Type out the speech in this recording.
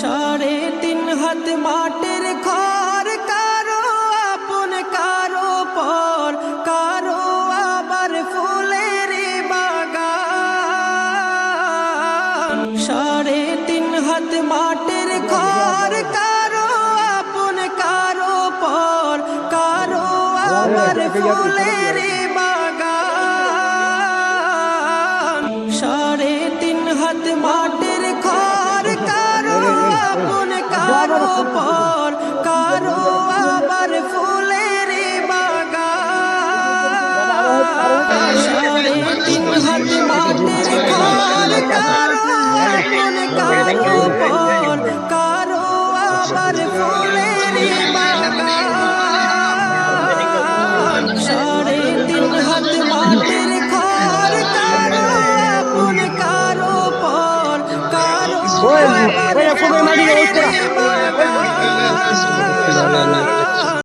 সাড়ে তিন হাত মাটির ঘর, কারও আপন, কারও পর, কারও আবার ফুলের বাগান। সাড়ে তিন হাত মাটির ঘর, কারও আপন, কারও পর, কারও আবার ফুলের বাগান। সাড়ে তিন হাত মাটির কারও পর কারও আবার ফুলের তিন হাত মাটির ঘর কারও আপন কারও ফুলের বাগান সাড়ে তিন হাত মাটির ঘর কারও আপন কারও পর কারও আবার